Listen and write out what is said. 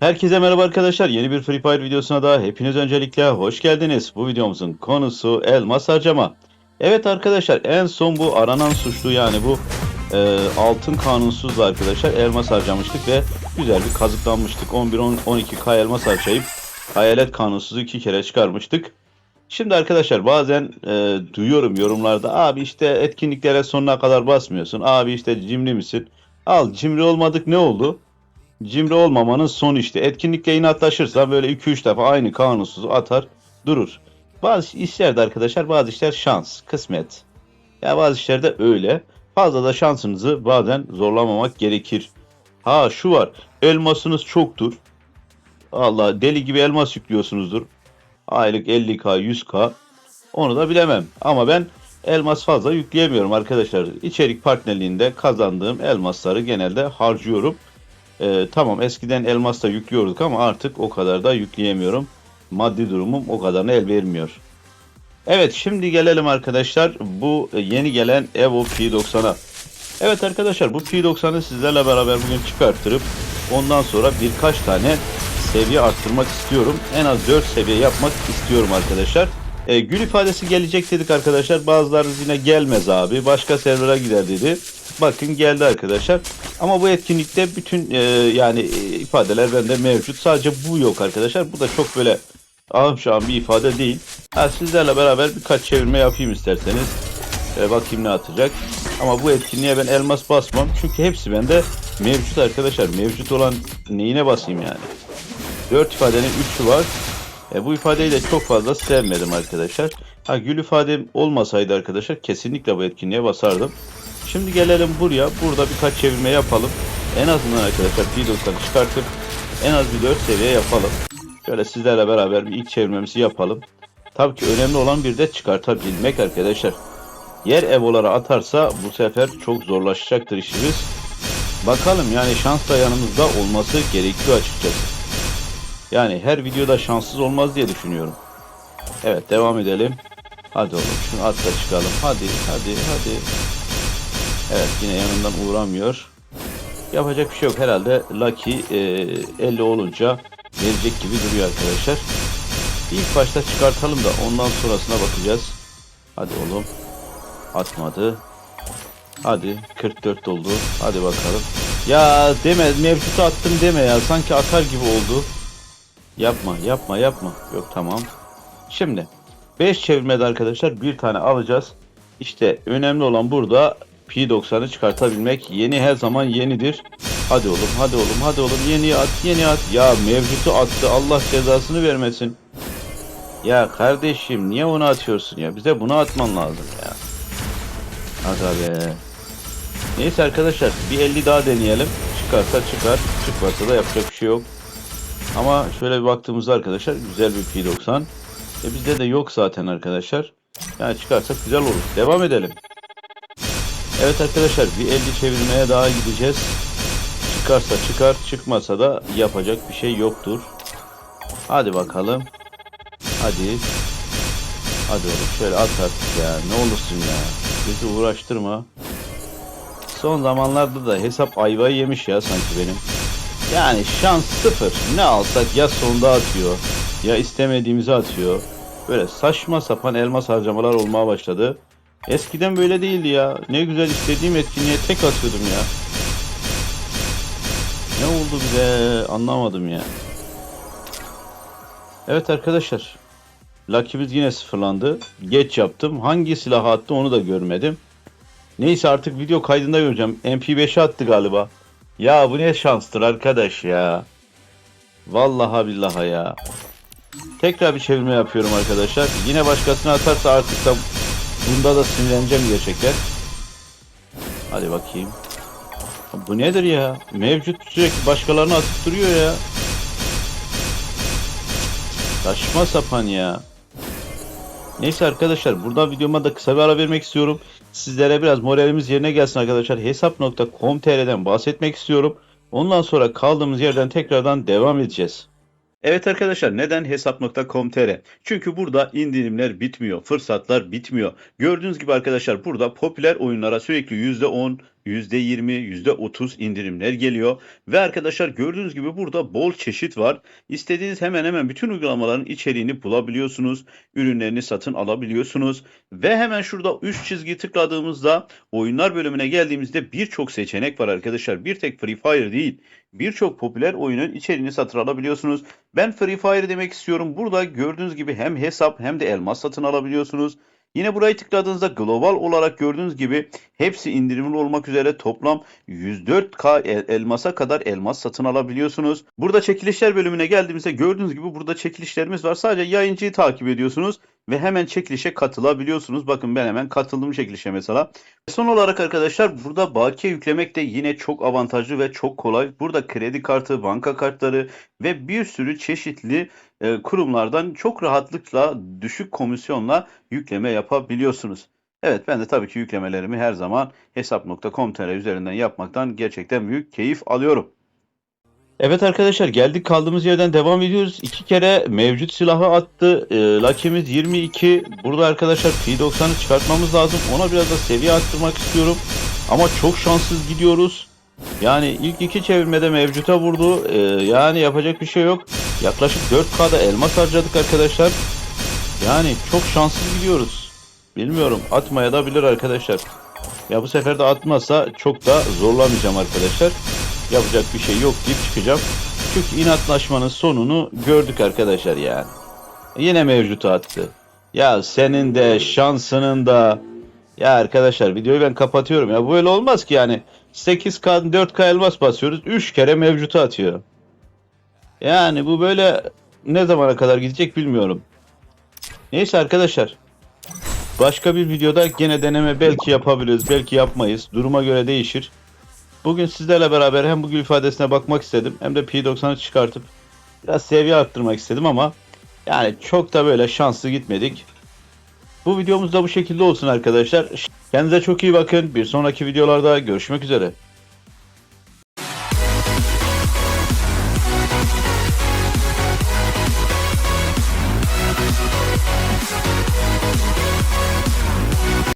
Herkese merhaba arkadaşlar. Yeni bir Free Fire videosuna da hepiniz öncelikle hoş geldiniz. Bu videomuzun konusu elmas harcama. Evet arkadaşlar en son bu aranan suçlu yani bu e, altın kanunsuzla arkadaşlar elmas harcamıştık ve güzel bir kazıklanmıştık. 11-12k elmas harcayıp hayalet kanunsuzu iki kere çıkarmıştık. Şimdi arkadaşlar bazen e, duyuyorum yorumlarda abi işte etkinliklere sonuna kadar basmıyorsun. Abi işte cimri misin? Al cimri olmadık ne oldu? Cimri olmamanın sonu işte. Etkinlikle inatlaşırsa böyle 2-3 defa aynı kanunsuz atar durur. Bazı işlerde arkadaşlar bazı işler şans, kısmet. Ya bazı işlerde öyle. Fazla da şansınızı bazen zorlamamak gerekir. Ha şu var. Elmasınız çoktur. Allah deli gibi elmas yüklüyorsunuzdur. Aylık 50k, 100k. Onu da bilemem. Ama ben elmas fazla yükleyemiyorum arkadaşlar. İçerik partnerliğinde kazandığım elmasları genelde harcıyorum. Ee, tamam eskiden elmas da yüklüyorduk ama artık o kadar da yükleyemiyorum. Maddi durumum o kadarına el vermiyor. Evet şimdi gelelim arkadaşlar bu yeni gelen Evo P90'a. Evet arkadaşlar bu P90'ı sizlerle beraber bugün çıkarttırıp ondan sonra birkaç tane seviye arttırmak istiyorum. En az 4 seviye yapmak istiyorum arkadaşlar. E, gül ifadesi gelecek dedik arkadaşlar. Bazıları yine gelmez abi. Başka server'a gider dedi. Bakın geldi arkadaşlar. Ama bu etkinlikte bütün e, yani e, ifadeler bende mevcut. Sadece bu yok arkadaşlar. Bu da çok böyle ahım şahım bir ifade değil. Ha, sizlerle beraber birkaç çevirme yapayım isterseniz. E, bakayım ne atacak. Ama bu etkinliğe ben elmas basmam. Çünkü hepsi bende mevcut arkadaşlar. Mevcut olan neyine basayım yani. 4 ifadenin 3'ü var. E, bu ifadeyi de çok fazla sevmedim arkadaşlar. Ha gül ifadem olmasaydı arkadaşlar kesinlikle bu etkinliğe basardım. Şimdi gelelim buraya. Burada birkaç çevirme yapalım. En azından arkadaşlar P90'ı çıkartıp en az bir 4 seviye yapalım. Şöyle sizlerle beraber bir ilk çevirmemizi yapalım. Tabii ki önemli olan bir de çıkartabilmek arkadaşlar. Yer evolara atarsa bu sefer çok zorlaşacaktır işimiz. Bakalım yani şans da yanımızda olması gerekiyor açıkçası. Yani her videoda şanssız olmaz diye düşünüyorum. Evet devam edelim. Hadi oğlum şunu at da çıkalım. Hadi hadi hadi. Evet yine yanından uğramıyor. Yapacak bir şey yok herhalde. Lucky e, 50 olunca verecek gibi duruyor arkadaşlar. İlk başta çıkartalım da ondan sonrasına bakacağız. Hadi oğlum. Atmadı. Hadi 44 oldu. Hadi bakalım. Ya deme mevcutu attım deme ya. Sanki atar gibi oldu. Yapma yapma yapma. Yok tamam. Şimdi 5 çevirmede arkadaşlar bir tane alacağız. İşte önemli olan burada P90'ı çıkartabilmek. Yeni her zaman yenidir. Hadi oğlum hadi oğlum hadi oğlum yeni at yeni at. Ya mevcutu attı Allah cezasını vermesin. Ya kardeşim niye onu atıyorsun ya? Bize bunu atman lazım ya. Hadi be. Neyse arkadaşlar bir 50 daha deneyelim. Çıkarsa çıkar. Çıkmasa da yapacak bir şey yok. Ama şöyle bir baktığımızda arkadaşlar güzel bir P90. E bizde de yok zaten arkadaşlar. Yani çıkarsak güzel olur. Devam edelim. Evet arkadaşlar bir 50 çevirmeye daha gideceğiz. Çıkarsa çıkar, çıkmasa da yapacak bir şey yoktur. Hadi bakalım. Hadi. Hadi oğlum şöyle at artık ya. Ne olursun ya. Bizi uğraştırma. Son zamanlarda da hesap ayvayı yemiş ya sanki benim. Yani şans sıfır. Ne alsak ya sonda atıyor ya istemediğimizi atıyor. Böyle saçma sapan elmas harcamalar olmaya başladı. Eskiden böyle değildi ya. Ne güzel istediğim etkinliğe tek atıyordum ya. Ne oldu bize anlamadım ya. Evet arkadaşlar. Lucky'miz yine sıfırlandı. Geç yaptım. Hangi silah attı onu da görmedim. Neyse artık video kaydında göreceğim. MP5'e attı galiba. Ya bu ne şanstır arkadaş ya. Vallahi billahi ya. Tekrar bir çevirme yapıyorum arkadaşlar. Yine başkasına atarsa artık da bunda da sinirleneceğim gerçekten. Hadi bakayım. Bu nedir ya? Mevcut sürekli başkalarına atıp duruyor ya. Saçma sapan ya. Neyse arkadaşlar burada videoma da kısa bir ara vermek istiyorum. Sizlere biraz moralimiz yerine gelsin arkadaşlar. Hesap.com.tr'den bahsetmek istiyorum. Ondan sonra kaldığımız yerden tekrardan devam edeceğiz. Evet arkadaşlar neden hesap.com.tr? Çünkü burada indirimler bitmiyor, fırsatlar bitmiyor. Gördüğünüz gibi arkadaşlar burada popüler oyunlara sürekli %10, %20, %30 indirimler geliyor. Ve arkadaşlar gördüğünüz gibi burada bol çeşit var. İstediğiniz hemen hemen bütün uygulamaların içeriğini bulabiliyorsunuz. Ürünlerini satın alabiliyorsunuz. Ve hemen şurada 3 çizgi tıkladığımızda oyunlar bölümüne geldiğimizde birçok seçenek var arkadaşlar. Bir tek Free Fire değil. Birçok popüler oyunun içeriğini satın alabiliyorsunuz. Ben Free Fire demek istiyorum. Burada gördüğünüz gibi hem hesap hem de elmas satın alabiliyorsunuz. Yine burayı tıkladığınızda global olarak gördüğünüz gibi hepsi indirimli olmak üzere toplam 104k el- elmasa kadar elmas satın alabiliyorsunuz. Burada çekilişler bölümüne geldiğimizde gördüğünüz gibi burada çekilişlerimiz var. Sadece yayıncıyı takip ediyorsunuz ve hemen çekilişe katılabiliyorsunuz. Bakın ben hemen katıldım çekilişe mesela. Son olarak arkadaşlar burada bakiye yüklemek de yine çok avantajlı ve çok kolay. Burada kredi kartı, banka kartları ve bir sürü çeşitli e, kurumlardan çok rahatlıkla düşük komisyonla yükleme yapabiliyorsunuz. Evet ben de tabii ki yüklemelerimi her zaman hesap.com.tr üzerinden yapmaktan gerçekten büyük keyif alıyorum. Evet arkadaşlar geldik kaldığımız yerden devam ediyoruz. İki kere mevcut silahı attı. E, Lucky'miz 22. Burada arkadaşlar P90'ı çıkartmamız lazım. Ona biraz da seviye arttırmak istiyorum. Ama çok şanssız gidiyoruz. Yani ilk iki çevirmede mevcuta vurdu. E, yani yapacak bir şey yok. Yaklaşık 4K'da elmas harcadık arkadaşlar. Yani çok şanssız gidiyoruz. Bilmiyorum atmaya da bilir arkadaşlar. Ya bu sefer de atmazsa çok da zorlamayacağım arkadaşlar. Yapacak bir şey yok deyip çıkacağım. Çünkü inatlaşmanın sonunu gördük arkadaşlar yani. Yine mevcutu attı. Ya senin de şansının da ya arkadaşlar videoyu ben kapatıyorum ya. Bu öyle olmaz ki yani. 8K 4K elmas basıyoruz. 3 kere mevcutu atıyor. Yani bu böyle ne zamana kadar gidecek bilmiyorum. Neyse arkadaşlar. Başka bir videoda gene deneme belki yapabiliriz, belki yapmayız. Duruma göre değişir. Bugün sizlerle beraber hem bu gül ifadesine bakmak istedim hem de P90'ı çıkartıp biraz seviye arttırmak istedim ama yani çok da böyle şanslı gitmedik. Bu videomuz da bu şekilde olsun arkadaşlar. Kendinize çok iyi bakın. Bir sonraki videolarda görüşmek üzere.